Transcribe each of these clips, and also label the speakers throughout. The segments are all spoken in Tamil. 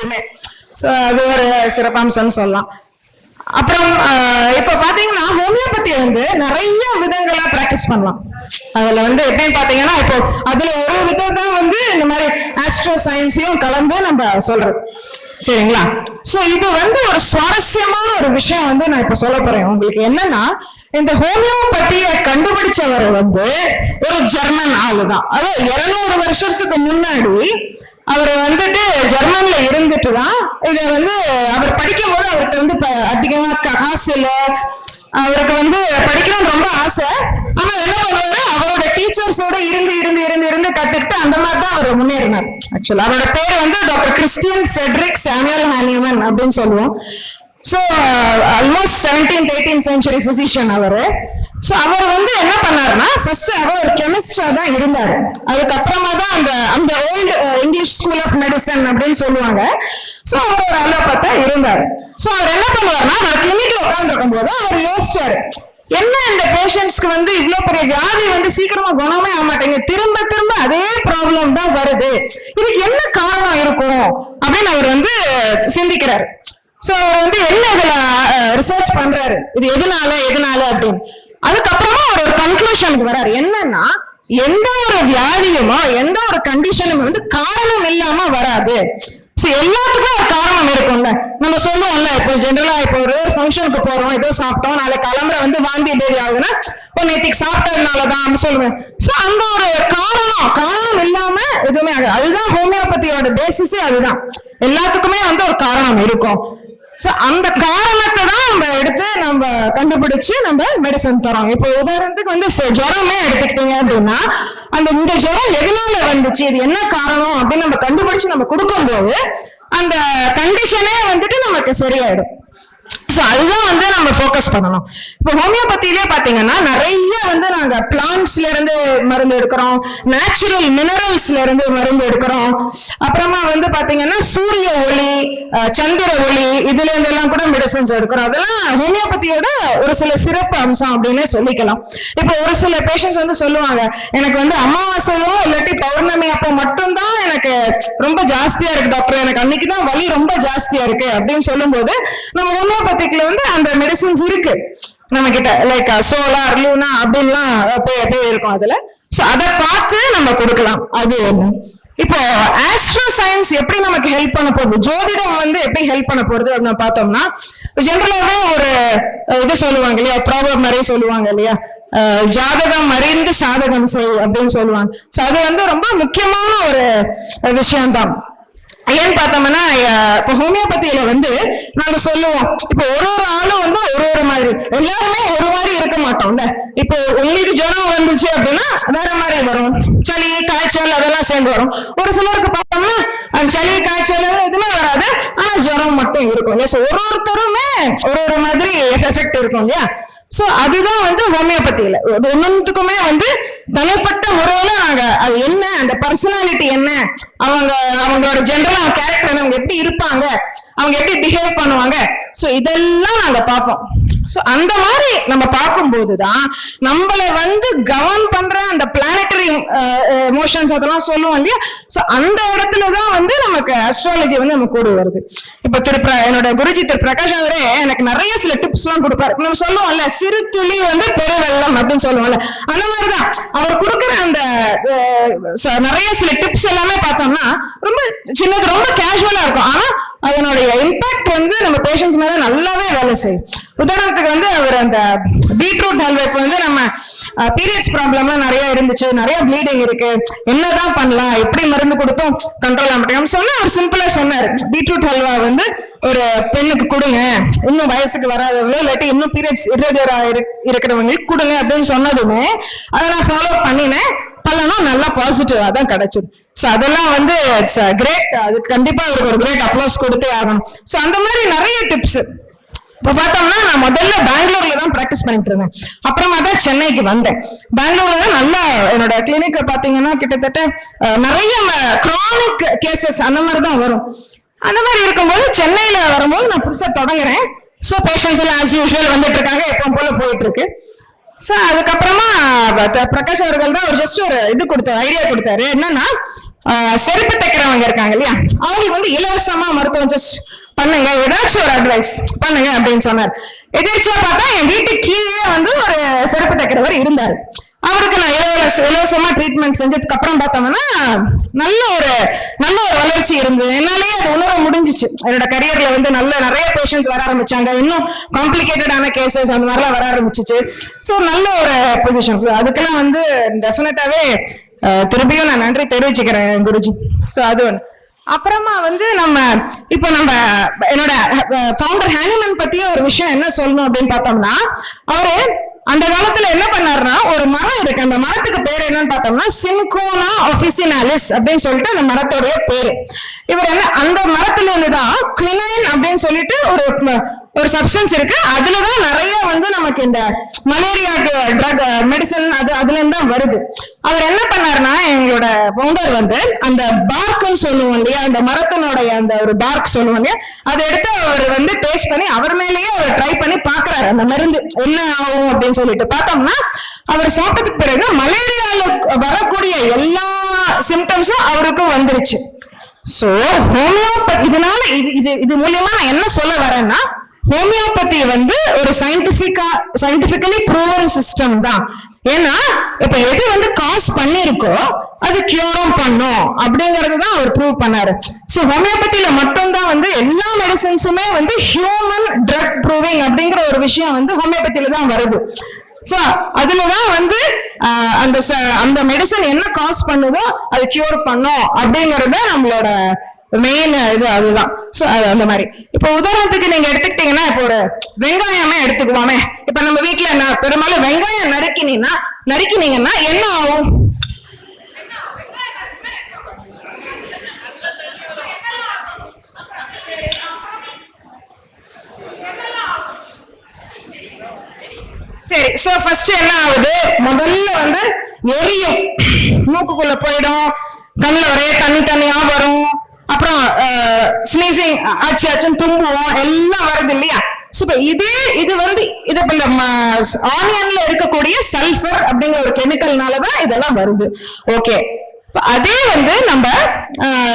Speaker 1: எல்லாருமே. ஸோ அது ஒரு சிறப்பம்சம்னு சொல்லலாம். அப்புறம் இப்ப பாத்தீங்கன்னா ஹோமியோபதி வந்து நிறைய விதங்களா பிராக்டிஸ் பண்ணலாம். அதுல வந்து எப்படின்னு பாத்தீங்கன்னா இப்போ அதுல ஒரு விதம் தான் வந்து இந்த மாதிரி ஆஸ்ட்ரோ சயின்ஸையும் கலந்து நம்ம சொல்றோம் சரிங்களா? சோ இது வந்து ஒரு சுவாரஸ்யமான ஒரு விஷயம் வந்து நான் இப்ப சொல்ல போறேன். உங்களுக்கு என்னன்னா இந்த ஹோமியோபதிய கண்டுபிடிச்சவர் வந்து ஒரு ஜெர்மன் ஆளுதான். அது இருநூறு வருஷத்துக்கு முன்னாடி அவர் வந்துட்டு ஜெர்மன்ல இருந்துட்டு தான் இதை வந்து அவர் படிக்கும் போது அவர்கிட்ட வந்து ப- அதிகமா க- காசு இல்லை அவருக்கு வந்து படிக்கணும்னு ரொம்ப ஆசை. ஆனா என்ன பண்ணுவாரு? அவரோட டீச்சர்ஸோட இருந்து இருந்து இருந்து இருந்து கத்துக்கிட்டு அந்த மாதிரி தான் அவர் முன்னேறினார். ஆக்சுவலா அவரோட பேர் வந்து டாக்டர் கிறிஸ்டியன் ஃபெட்ரிக் சாமியல் ஹானியமன் அப்படின்னு சொல்லுவோம். So almost seventeen eighteen century physician அவர். ஸோ அவர் வந்து என்ன பண்ணாருன்னா ஃபர்ஸ்ட் அவர் ஒரு கெமிஸ்டா தான் இருந்தார். அதுக்கப்புறமா தான் அந்த அந்த old English school of medicine அப்படின்னு சொல்லுவாங்க. ஸோ அவர் ஒரு அலோபத்தா இருந்தார். ஸோ அவர் என்ன பண்ணுவார்னா நான் கிளினிக்ல உட்காந்துருக்கும் போது அவர் யோசிச்சாரு என்ன இந்த பேஷண்ட்ஸ்க்கு வந்து இவ்வளோ பெரிய வியாதி வந்து சீக்கிரமா குணமே ஆக மாட்டேங்குது. திரும்ப திரும்ப அதே ப்ராப்ளம் தான் வருது. இதுக்கு என்ன காரணம் இருக்கும்? அப்படின்னு அவர் வந்து சிந்திக்கிறாரு. சோ அவர் வந்து என்ன இதுல ரிசர்ச் பண்றாரு? இது எதனால எதனால அப்படின்னு. அதுக்கப்புறமா அவர் ஒரு கன்க்ளூஷனுக்கு வர்றாரு என்னன்னா எந்த ஒரு வியாதியுமோ எந்த ஒரு கண்டிஷனும் வந்து காரணம் இல்லாம வராது. எல்லாத்துக்கும் ஒரு காரணம் இருக்கும்ல. நம்ம சொல்லுவோம்ல இப்போ ஜென்ரலா இப்போ ஒரு ஃபங்க்ஷனுக்கு போறோம் ஏதோ சாப்பிட்டோம் நாளை கிளம்புற வந்து வாந்தி பேதி ஆகுதுன்னா இப்போ நேற்றுக்கு சாப்பிட்டதுனாலதான் சொல்லுவேன். சோ அந்த ஒரு காரணம் காரணம் இல்லாம எதுவுமே ஆகாது. அதுதான் ஹோமியோபதியோட பேசிஸே அதுதான். எல்லாத்துக்குமே வந்து ஒரு காரணம் இருக்கும். சோ அந்த காரணத்தை தான் நம்ம எடுத்து நம்ம கண்டுபிடிச்சு நம்ம மெடிசன் தரோம் இப்போ உதாரணத்துக்கு வந்து ஜுரமே எடுத்துக்கிட்டீங்க அப்படின்னா அந்த இந்த ஜுரம் எதனால வந்துச்சு? இது என்ன காரணம் அப்படின்னு நம்ம கண்டுபிடிச்சு நம்ம கொடுக்கும்போது அந்த கண்டிஷனே வந்துட்டு நமக்கு சரியாயிடும். ஸோ அதுதான் வந்து நம்ம ஃபோக்கஸ் பண்ணணும். இப்போ ஹோமியோபதியிலே பார்த்தீங்கன்னா நிறைய வந்து நாங்கள் பிளான்ட்ஸ்ல இருந்து மருந்து எடுக்கிறோம். நேச்சுரல் மினரல்ஸ்ல இருந்து மருந்து எடுக்கிறோம். அப்புறமா வந்து பார்த்தீங்கன்னா சூரிய ஒளி சந்திர ஒளி இதுல இருந்தெல்லாம் கூட மெடிசன்ஸ் எடுக்கிறோம். அதெல்லாம் ஹோமியோபதியோட ஒரு சில சிறப்பு அம்சம் அப்படின்னே சொல்லிக்கலாம். இப்போ ஒரு சில பேஷண்ட்ஸ் வந்து சொல்லுவாங்க எனக்கு வந்து அமாவாசையோ இல்லாட்டி பௌர்ணமி அப்போ மட்டும்தான் எனக்கு ரொம்ப ஜாஸ்தியா இருக்கு டாக்டர் எனக்கு அன்னைக்கு தான் வலி ரொம்ப ஜாஸ்தியா இருக்கு அப்படின்னு சொல்லும்போது நம்ம ஹோமியோபதிக்ல வந்து அந்த மெடிசின்ஸ் இருக்கு. நம்ம கிட்ட லைக் சோலார் லூனா அப்படின்லாம் போய் அப்படியே இருக்கும் அதுல. ஸோ அதை பார்த்து நம்ம கொடுக்கலாம். அது ஒண்ணு. இப்போ ஆஸ்ட்ரோ சயின்ஸ் எப்படி நமக்கு ஹெல்ப் பண்ண போகுது? ஜோதிடம் வந்து எப்படி ஹெல்ப் பண்ண போறது அப்படின்னு பார்த்தோம்னா ஜென்ரலாவே ஒரு இது சொல்லுவாங்க இல்லையா? ப்ராப்ளம் மாதிரி சொல்லுவாங்க இல்லையா? ஜாதகம் அறிந்து சாதகம் செய் அப்படின்னு சொல்லுவாங்க. சோ அது வந்து ரொம்ப முக்கியமான ஒரு விஷயம்தான். ஏன்னு பார்த்தோம்னா இப்போ ஹோமியோபதியில வந்து நாங்க சொல்லுவோம் இப்போ ஒரு ஒரு ஆளும் வந்து ஒரு ஒரு மாதிரி எல்லாருமே ஒரு மாதிரி இருக்க மாட்டோம்ல. இப்போ உங்களுக்கு ஜுரம் வந்துச்சு அப்படின்னா வேற மாதிரி வரும். சளி காய்ச்சல் அதெல்லாம் சேர்ந்து வரும். ஒரு சிலருக்கு பார்த்தோம்னா அந்த சளி காய்ச்சல் எதுவுமே வராது ஆனா ஜுரம் மட்டும் இருக்கும். இல்லையா ஒரு ஒருத்தருமே ஒரு ஒரு மாதிரி எஃபெக்ட் இருக்கும் இல்லையா? சோ அதுதான் வந்து ஹோமியோபதியில். ஒன்னொன்றுக்குமே வந்து தனிப்பட்ட முறையில நாங்க அது என்ன அந்த பர்சனாலிட்டி என்ன அவங்க அவங்களோட ஜென்ரலா கேரக்டர் அவங்க எப்படி இருப்பாங்க அவங்க எப்படி பிஹேவ் பண்ணுவாங்க. ஸோ இதெல்லாம் நாங்க பார்ப்போம். சோ அந்த மாதிரி நம்ம பார்க்கும்போது தான் நம்மள வந்து கவர்ன் பண்ற அந்த எமோஷன்ஸ் மோஷன்ஸ் uh, uh, அதெல்லாம் சொல்லுவோம் இல்லையா? ஸோ அந்த இடத்துல தான் வந்து நமக்கு அஸ்ட்ராலஜி வந்து நம்ம கூட வருது. இப்ப திரு என்னோட குருஜி திரு பிரகாஷ் அவரே எனக்கு நிறைய சில டிப்ஸ் எல்லாம் கொடுப்பாரு. நம்ம சொல்லுவோம்ல சிறு துளி வந்து பெருவெள்ளம் அப்படின்னு சொல்லுவோம்ல. அந்த மாதிரிதான். அவர் கொடுக்குற அந்த ச- நிறைய சில டிப்ஸ் எல்லாமே பார்த்தோம்னா ரொம்ப சின்னது ரொம்ப கேஷுவலா இருக்கும். ஆனா அதனுடைய இம்பாக்ட் வந்து நம்ம பேஷன்ஸ் மேல நல்லாவே வேலை செய்யும். உதாரணத்துக்கு வந்து அவர் அந்த பீட்ரூட் ஹல்வா வந்து நம்ம பீரியட்ஸ் ப்ராப்ளம்லாம் நிறைய இருந்துச்சு. நிறைய ப்ளீடிங் இருக்கு. என்னதான் பண்ணலாம்? எப்படி மருந்து கொடுத்தும் கண்ட்ரோல் ஆக மாட்டேங்க சொன்னா அவர் சிம்பிளா சொன்னார். பீட்ரூட் ஹல்வா வந்து ஒரு பெண்ணுக்கு கொடுங்க. இன்னும் வயசுக்கு வராதவங்களோ இல்லாட்டி இன்னும் பீரியட்ஸ் irregular இரு- இருக்கிறவங்களுக்கு கொடுங்க அப்படின்னு சொன்னதுமே அதை நான் ஃபாலோ பண்ணினேன். பலனும் நல்லா பாசிட்டிவா தான் கிடைச்சது. ஸோ அதெல்லாம் வந்து இட்ஸ் கிரேட் அது கண்டிப்பா அவருக்கு ஒரு கிரேட் அப்ளோஸ் கொடுத்தே ஆகணும். ஸோ அந்த மாதிரி நிறைய டிப்ஸ் இப்போ பார்த்தோம்னா நான் முதல்ல பெங்களூர்ல தான் ப்ராக்டிஸ் பண்ணிட்டு இருந்தேன் அப்புறமா தான் சென்னைக்கு வந்தேன். பெங்களூர்ல தான் நல்லா என்னோட கிளினிக் பார்த்தீங்கன்னா கிட்டத்தட்ட நிறைய க்ரானிக் கேசஸ் அந்த மாதிரி தான் வரும். அந்த மாதிரி இருக்கும்போது சென்னையில வரும்போது நான் புதுசாக தொடங்குறேன். ஸோ பேஷண்ட்ஸ் எல்லாம் ஆஸ் யூஷுவல் வந்துட்டு இருக்காங்க எப்போ போல போயிட்டு இருக்கு ஸோ அதுக்கப்புறமா பிரகாஷ் அவர்கள் தான் ஒரு ஜஸ்ட் ஒரு இது கொடுத்தாரு ஐடியா கொடுத்தாரு. என்னன்னா செருப்பு தைக்கிறவங்க இருக்காங்க இல்லையா? அவங்களுக்கு வந்து இலவசமா மருத்துவம் ஜஸ்ட் பண்ணுங்க. ஏதாச்சும் ஒரு அட்வைஸ் பண்ணுங்க அப்படின்னு சொன்னார். எதிர்ச்சியா பார்த்தா என் வீட்டு கீழே வந்து ஒரு செருப்பு தைக்கிறவர் இருந்தாரு. அவருக்கு நான் இலவச இலவசமா ட்ரீட்மெண்ட் செஞ்சதுக்கு அப்புறம் பார்த்தோம்னா நல்ல ஒரு நல்ல ஒரு வளர்ச்சி இருந்தது என்னாலேயே அது உணர முடிஞ்சிச்சு. என்னோட கரியர்ல வந்து நல்ல நிறைய பேஷன்ஸ் வர ஆரம்பிச்சாங்க. இன்னும் காம்ப்ளிகேட்டடான கேசஸ் அந்த மாதிரிலாம் வர ஆரம்பிச்சிச்சு. ஸோ நல்ல ஒரு பொசிஷன் ஸோ அதுக்கெல்லாம் வந்து டெஃபினட்டாவே திரும்பியும் நான் நன்றி தெரிவிச்சுக்கிறேன் குருஜி. ஸோ அது ஒன்று அப்புறமா வந்து நம்ம இப்போ நம்ம என்னோட ஃபவுண்டர் ஹேனிமன் பத்திய ஒரு விஷயம் என்ன சொல்லணும் அப்படின்னு பார்த்தோம்னா அவரு அந்த காலத்துல என்ன பண்ணாருன்னா ஒரு மரம் இருக்கு. அந்த மரத்துக்கு பேர் என்னன்னு பார்த்தோம்னா சின்கோனா ஒபிசினாலிஸ் அப்படின்னு சொல்லிட்டு அந்த மரத்தோடைய பேரு. இவர் என்ன அந்த மரத்துல இருந்து தான் குவினைன் அப்படின்னு சொல்லிட்டு ஒரு ஒரு சப்ஸ்டன்ஸ் இருக்கு. அதுலதான் நிறைய வந்து நமக்கு இந்த மலேரியாக்கு ட்ரக் மெடிசன் அது அதுல இருந்து தான் வருது. அவர் என்ன பண்ணாருன்னா எங்களோட பவுண்டர் வந்து அந்த பார்க்குன்னு சொல்லுவோம் இல்லையா அந்த மரத்தினுடைய அந்த ஒரு பார்க் சொல்லுவோம் இல்லையா அதை எடுத்து அவர் வந்து டேஸ்ட் பண்ணி அவர் மேலேயே அவர் ட்ரை பண்ணி பாக்குறாரு அந்த மருந்து என்ன ஆகும் அப்படின்னு சொல்லிட்டு பார்த்தோம்னா அவர் சாப்பிட்டதுக்கு பிறகு மலேரியால வரக்கூடிய எல்லா சிம்டம்ஸும் அவருக்கும் வந்துருச்சு. சோ ஹோமியோபதி இதனால இது இது இது மூலியமா நான் என்ன சொல்ல வரேன்னா ஹோமியோபதி வந்து ஒரு சயின்டிபிக்கா சயின்டிபிக்கலி ப்ரூவன் சிஸ்டம் தான். ஏன்னா இப்ப எது வந்து காஸ் பண்ணிருக்கோ அது கியூரும் பண்ணும். அப்படிங்கறது தான் அவர் ப்ரூவ் பண்ணாரு. ஸோ ஹோமியோபதியில மட்டும்தான் வந்து எல்லா மெடிசன்ஸுமே வந்து ஹியூமன் ட்ரக் ப்ரூவிங் அப்படிங்கிற ஒரு விஷயம் வந்து ஹோமியோபதியில தான் வருது. ஸோ அதுலதான் வந்து அந்த ச- அந்த மெடிசன் என்ன காஸ் பண்ணுதோ அது கியூர் பண்ணும் அப்படிங்கறத நம்மளோட மெயின் இது அதுதான். சோ அது அந்த மாதிரி. இப்போ உதாரணத்துக்கு நீங்க எடுத்துக்கிட்டீங்கன்னா இப்போ ஒரு வெங்காயமே எடுத்துக்குவோமே. இப்ப நம்ம வீட்டுல என்ன பெரும்பாலும் வெங்காயம் நறுக்கினீங்கன்னா நறுக்கினீங்கன்னா என்ன ஆகும்? சரி சோ ஃபர்ஸ்ட் என்ன ஆகுது? முதல்ல வந்து எரியும். மூக்குக்குள்ள போயிடும். கண்ணுல ஒரே தண்ணி தண்ணியா வரும். அப்புறம் ஸ்னீசிங் ஆச்சு ஆச்சுன்னு தும்புவோம் எல்லாம் வருது இல்லையா? சூப்பர் இதே இது வந்து இது இந்த ஆனியன்ல இருக்கக்கூடிய சல்ஃபர் அப்படிங்கிற ஒரு கெமிக்கல்னால தான் இதெல்லாம் வருது. ஓகே அதே வந்து நம்ம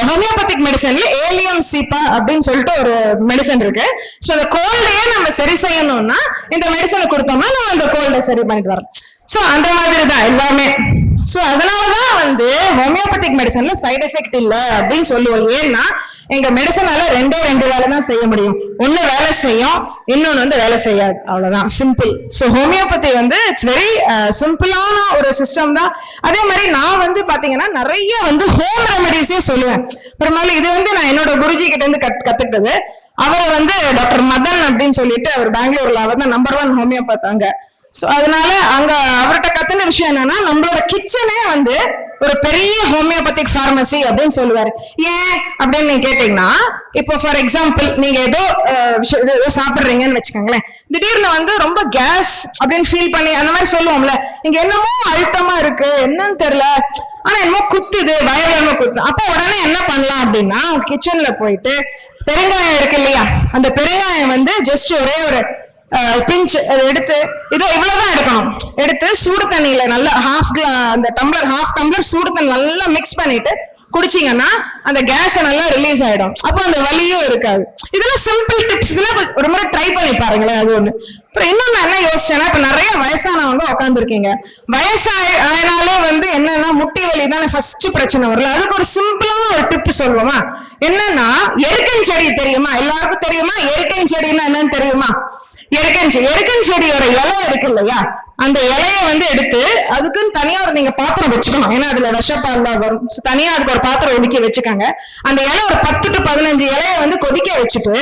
Speaker 1: ஹோமியோபதிக் மெடிசன்ல ஏலியம் சீப்பா அப்படின்னு சொல்லிட்டு ஒரு மெடிசன் இருக்கு. ஸோ அந்த கோல்டையே நம்ம சரி செய்யணும்னா இந்த மெடிசனை கொடுத்தோம்னா நம்ம அந்த கோல்டை சரி பண்ணிட்டு வரோம். ஸோ அந்த மாதிரி தான் எல்லாமே. ஸோ அதனாலதான் வந்து ஹோமியோபதிக் மெடிசன்ல சைடு எஃபெக்ட் இல்லை அப்படின்னு சொல்லுவோம். ஏன்னா எங்க மெடிசனால ரெண்டே ரெண்டு வேலை தான் செய்ய முடியும். ஒன்னு வேலை செய்யும் இன்னொன்னு வந்து வேலை செய்யாது. அவ்வளவுதான். சிம்பிள் ஸோ ஹோமியோபதி வந்து இட்ஸ் வெரி சிம்பிளான ஒரு சிஸ்டம் தான். அதே மாதிரி நான் வந்து பாத்தீங்கன்னா நிறைய வந்து ஹோம் ரெமடிஸே சொல்லுவேன். பெரும்பாலும் இது வந்து நான் என்னோட குருஜி கிட்ட இருந்து கத் கத்துக்கிட்டது. அவரை வந்து டாக்டர் மதன் அப்படின்னு சொல்லிட்டு அவர் பெங்களூர்ல அவர் தான் நம்பர் ஒன் ஹோமியோபத் அங்க. ஸோ அதனால அங்க அவர்கிட்ட கத்துன விஷயம் என்னன்னா நம்மளோட கிச்சனே வந்து ஒரு பெரிய ஹோமியோபதிக் ஃபார்மசி அப்படின்னு சொல்லுவாரு. ஏன்? அப்படின்னு நீங்க கேட்டீங்கன்னா இப்போ ஃபார் எக்ஸாம்பிள் நீங்க ஏதோ ஏதோ- சாப்பிட்றீங்கன்னு சாப்பிடுறீங்கன்னு வச்சுக்கோங்களேன். திடீர்னு வந்து ரொம்ப கேஸ் அப்படின்னு ஃபீல் பண்ணி அந்த மாதிரி சொல்லுவோம்ல. இங்க என்னமோ அழுத்தமா இருக்கு. என்னன்னு தெரியல. ஆனா என்னமோ குத்துது. வயல் என்னமோ குத்து அப்ப உடனே என்ன பண்ணலாம் அப்படின்னா கிச்சன்ல போயிட்டு பெருங்காயம் இருக்கு இல்லையா? அந்த பெருங்காயம் வந்து ஜஸ்ட் ஒரே ஒரு பிஞ்ச் அதை எடுத்து இதோ இவ்வளவுதான் எடுக்கணும். எடுத்து சூடு தண்ணியில நல்லா ஹாஃப் அந்த டம்ளர் ஹாஃப் டம்ளர் சூடு தண்ணி நல்லா மிக்ஸ் பண்ணிட்டு குடிச்சீங்கன்னா அந்த கேஸ் நல்லா ரிலீஸ் ஆயிடும். அப்போ அந்த வலியும் இருக்காது. இதெல்லாம் சிம்பிள் டிப்ஸ் இதெல்லாம் ஒரு முறை ட்ரை பண்ணி பாருங்களேன் அது ஒண்ணு. அப்புறம் இன்னொன்னு நான் என்ன யோசிச்சேன்னா இப்ப நிறைய வயசானவங்க உட்காந்துருக்கீங்க வயசாய ஆயினாலே வந்து என்னன்னா முட்டி வலி தானே ஃபர்ஸ்ட் பிரச்சனை வரல அதுக்கு ஒரு சிம்பிளான ஒரு டிப் சொல்லுவோமா? என்னன்னா எருக்கன் செடி தெரியுமா? எல்லாருக்கும் தெரியுமா? எருக்கன் செடின்னா என்னன்னு தெரியுமா? எருக்கன் செடி எருக்கன் செடியோட இலை இருக்கு இல்லையா? அந்த இலைய வந்து எடுத்து அதுக்குன்னு தனியா ஒரு நீங்க பாத்திரம் வச்சுக்கணும். ஏன்னா அதுல விஷப்பால் தான் வரும் தனியா அதுக்கு ஒரு பாத்திரம் ஒதுக்கி வச்சுக்கோங்க. அந்த இலை ஒரு பத்து டு பதினஞ்சு இலைய வந்து கொதிக்க வச்சுட்டு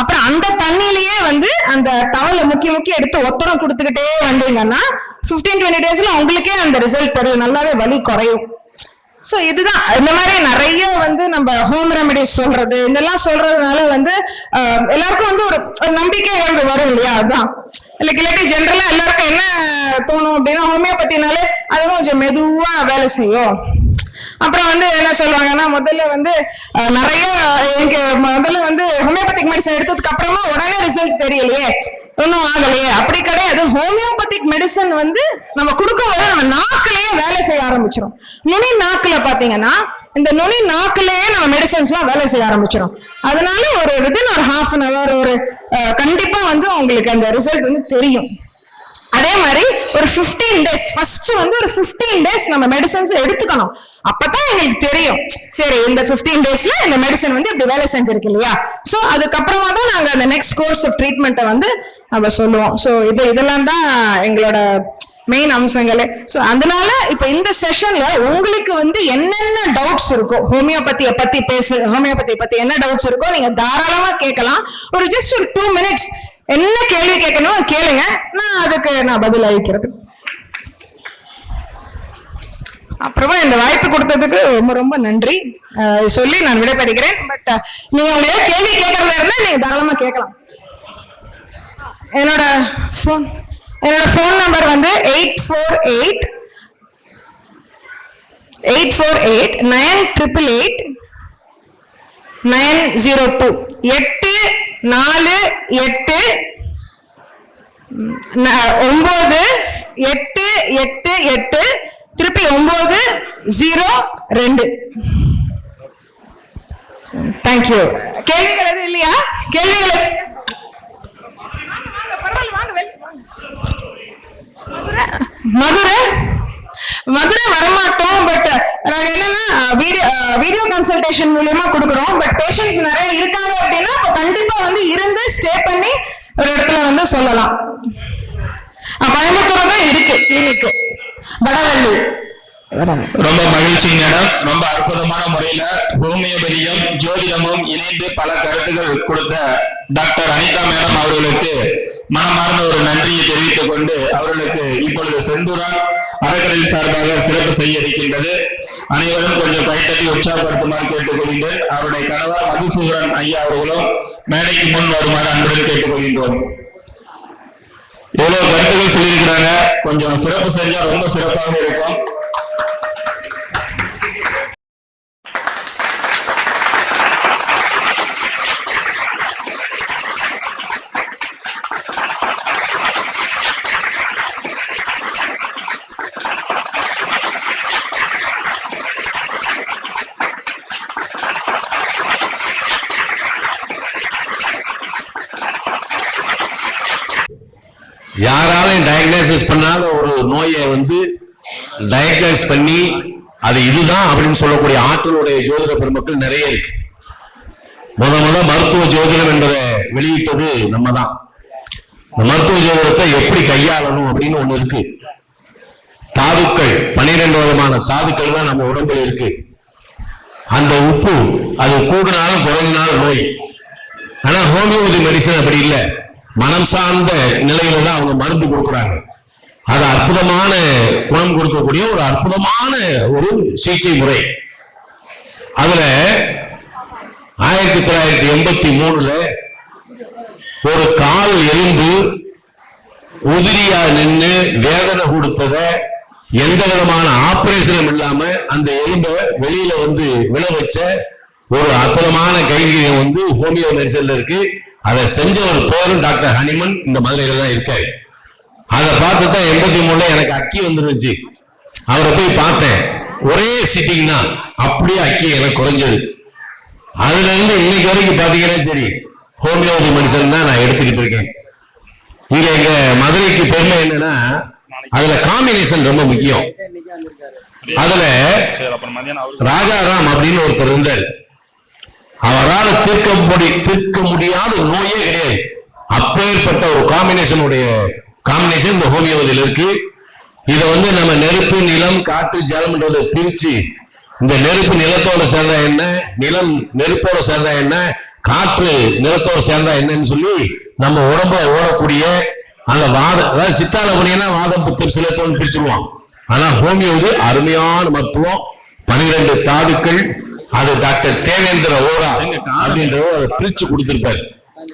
Speaker 1: அப்புறம் அந்த தண்ணியிலேயே வந்து அந்த டவலை முக்கி முக்கி எடுத்து ஒத்தரம் கொடுத்துக்கிட்டே வந்தீங்கன்னா 15 டுவெண்ட்டி டேஸ்ல உங்களுக்கே அந்த ரிசல்ட் தெரியும். நல்லாவே வலி குறையும். சோ இதுதான். இந்த மாதிரி நிறைய வந்து நம்ம ஹோம் ரெமெடிஸ் சொல்றது இதெல்லாம் சொல்றதுனால வந்து எல்லாருக்கும் வந்து ஒரு நம்பிக்கை வந்து வரும் இல்லையா? அதுதான் இல்லை இல்லாட்டி ஜென்ரலா எல்லாருக்கும் என்ன தோணும் அப்படின்னா ஹோமியோபதினாலே அது கொஞ்சம் மெதுவா வேலை செய்யும். அப்புறம் வந்து என்ன சொல்லுவாங்கன்னா முதல்ல வந்து நிறைய எங்க முதல்ல வந்து ஹோமியோபதிக் மெடிசன் எடுத்ததுக்கு அப்புறமா உடனே ரிசல்ட் தெரியலையே. ஒன்றும் ஆகலையே. அப்படி கிடையாது. ஹோமியோபதிக் மெடிசன் வந்து நம்ம கொடுக்கும்போது நம்ம நாக்கிலேயே வேலை செய்ய ஆரம்பிச்சிடும் நுனி நாக்குல பாத்தீங்கன்னா இந்த நுனி நாக்குலயே நம்ம மெடிசன்ஸ்லாம் வேலை செய்ய ஆரம்பிச்சிடும் அதனால ஒரு வித்தின் ஒரு ஹாஃப் அன் அவர் ஒரு கண்டிப்பாக கண்டிப்பா வந்து உங்களுக்கு அந்த ரிசல்ட் வந்து தெரியும். அதே மாதிரி ஒரு 15 டேஸ் ஃபர்ஸ்ட் வந்து ஒரு 15 டேஸ் நம்ம மெடிசன்ஸ் எடுத்துக்கணும். அப்பதான் எங்களுக்கு தெரியும். சரி இந்த 15 டேஸ்ல இந்த மெடிசன் வந்து இப்படி வேலை செஞ்சிருக்கு இல்லையா? ஸோ அதுக்கப்புறமா தான் நாங்கள் அந்த நெக்ஸ்ட் கோர்ஸ் ஆஃப் ட்ரீட்மெண்ட்டை வந்து நம்ம சொல்லுவோம் ஸோ இது இதெல்லாம் தான் எங்களோட மெயின் அம்சங்களே. ஸோ அதனால இப்போ இந்த செஷன்ல உங்களுக்கு வந்து என்னென்ன டவுட்ஸ் இருக்கோ ஹோமியோபதியை பத்தி பேசு ஹோமியோபதியை பத்தி என்ன டவுட்ஸ் இருக்கோ நீங்க தாராளமா கேட்கலாம். ஒரு ஜஸ்ட் ஒரு டூ மினிட்ஸ் என்ன கேள்வி கேட்கணும் கேளுங்க. நான் அதுக்கு நான் பதில் அளிக்கிறது. அப்புறமா இந்த வாய்ப்பு கொடுத்ததுக்கு ரொம்ப ரொம்ப நன்றி. சொல்லி நான் விடைபெறுகிறேன். பட் நீங்க உங்களே கேள்வி கேட்கறதா இருந்தா நீங்க தாராளமா கேட்கலாம். என்னோட ஃபோன் என்னோட ஃபோன் நம்பர் வந்து eight four eight eight four eight nine triple eight nine zero two எட்டு நாலு எட்டு ஒம்பது எட்டு எட்டு எட்டு திருப்பி ஒம்பது ஜீரோ ரெண்டு. தேங்க்யூ கேள்விகள் எதுவும் இல்லையா? கேள்விகள் மதுரை? மதுரை வரமாட்டோம் பட் uh, நாங்க என்னன்னா வீடியோ வீடியோ கன்சல்டேஷன் மூலியமா கொடுக்குறோம். பட் பேஷன்ஸ் நிறைய இருக்காங்க அப்படின்னா அப்ப கண்டிப்பா வந்து இருந்து ஸ்டே பண்ணி ஒரு இடத்துல வந்து சொல்லலாம். கோயம்புத்தூர் தான் இருக்கு கிளினிக் வடவள்ளி.
Speaker 2: ரொம்ப மகிழ்ச்சி மேடம். ரொம்ப அற்புதமான முறையில ஹோமியோபதியும் ஜோதிடமும் இணைந்து பல கருத்துக்கள் கொடுத்த டாக்டர் அனிதா மேடம் அவர்களுக்கு மனமார்ந்த ஒரு நன்றியை தெரிவித்துக் கொண்டு அவர்களுக்கு இப்பொழுது செந்தூரான் அறக்கடல் சார்பாக சிறப்பு செய்ய இருக்கின்றது அனைவரும் கொஞ்சம் கைத்தட்டி உற்சாகப்படுத்துமாறு கேட்டுக்கொள்கின்றேன். அவருடைய கணவர் மதுசூரன் ஐயா அவர்களும் மேடைக்கு முன் வருமாறு அன்புடன் கேட்டுக்கொள்கின்றோம். எவ்வளவு கருத்துக்கள் சொல்லியிருக்கிறாங்க. கொஞ்சம் சிறப்பு செஞ்சா ரொம்ப சிறப்பாக இருக்கும்.
Speaker 3: யாராலையும் டயக்னோசிஸ் பண்ணாத ஒரு நோயை வந்து டயக்னோஸ் பண்ணி அது இதுதான் அப்படின்னு சொல்லக்கூடிய ஆற்றலுடைய ஜோதிட பெருமக்கள் நிறைய இருக்கு. முத முத மருத்துவ ஜோதிடம் என்பதை வெளியிட்டது நம்ம தான் இந்த மருத்துவ ஜோதிடத்தை எப்படி கையாளணும் அப்படின்னு ஒண்ணு இருக்கு. தாதுக்கள் பன்னிரெண்டு விதமான தாதுக்கள் தான் நம்ம உடம்புல இருக்கு. அந்த உப்பு அது கூடுனாலும் குறைஞ்சினாலும் நோய். ஆனா ஹோமியோபதி மெடிசன் அப்படி இல்லை. மனம் சார்ந்த நிலையில தான் அவங்க மருந்து கொடுக்குறாங்க. அது அற்புதமான குணம் கொடுக்கக்கூடிய ஒரு அற்புதமான ஒரு சிகிச்சை முறை. அதுல ஆயிரத்தி தொள்ளாயிரத்தி எண்பத்தி மூணுல ஒரு கால் எலும்பு உதிரியா நின்று வேதனை கொடுத்தத எந்த விதமான ஆபரேஷனும் இல்லாம அந்த எலும்பை வெளியில வந்து விழ வச்ச ஒரு அற்புதமான கைங்கரியம் வந்து ஹோமியோ மெடிசன்ல இருக்கு. அதை செஞ்ச ஒரு பேரும் டாக்டர் ஹனிமன் இந்த மதுரையில தான் இருக்காரு. அதை பார்த்து தான் எண்பத்தி மூணுல எனக்கு அக்கி வந்துருந்துச்சு. அவரை போய் பார்த்தேன். ஒரே சிட்டிங் தான். அப்படியே அக்கி எனக்கு குறைஞ்சது. அதுல இருந்து இன்னைக்கு வரைக்கும் பாத்தீங்கன்னா சரி ஹோமியோபதி மெடிசன் தான் நான் எடுத்துக்கிட்டு இருக்கேன். இங்க எங்க மதுரைக்கு பெருமை என்னன்னா அதுல காம்பினேஷன் ரொம்ப முக்கியம். அதுல ராஜாராம் அப்படின்னு ஒருத்தர் இருந்தார். அவரால் தீர்க்க முடி தீர்க்க முடியாத நோயே கிடையாது. அப்பேற்பட்ட ஒரு காம்பினேஷனுடைய காம்பினேஷன் இந்த ஹோமியோபதியில் இருக்கு. இதை வந்து நம்ம நெருப்பு நிலம் காற்று ஜலம்ன்றதை பிரிச்சு இந்த நெருப்பு நிலத்தோட சேர்ந்தா என்ன? நிலம் நெருப்போட சேர்ந்தா என்ன? காற்று நிலத்தோட சேர்ந்தா என்னன்னு சொல்லி நம்ம உடம்ப ஓடக்கூடிய அந்த வாதம் அதாவது சித்தால பண்ணினா வாதம் புத்தம் சிலத்தோன்னு பிரிச்சுருவான் ஆனா ஹோமியோபதி அருமையான மருத்துவம். பனிரெண்டு தாதுக்கள் அது டாக்டர் தேவேந்திர ஓரா அப்படின்றவர் அதை பிரிச்சு கொடுத்திருப்பாரு.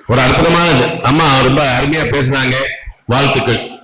Speaker 3: ஒரு அற்புதமானது. அம்மா ரொம்ப அருமையா பேசினாங்க. வாழ்த்துக்கள்.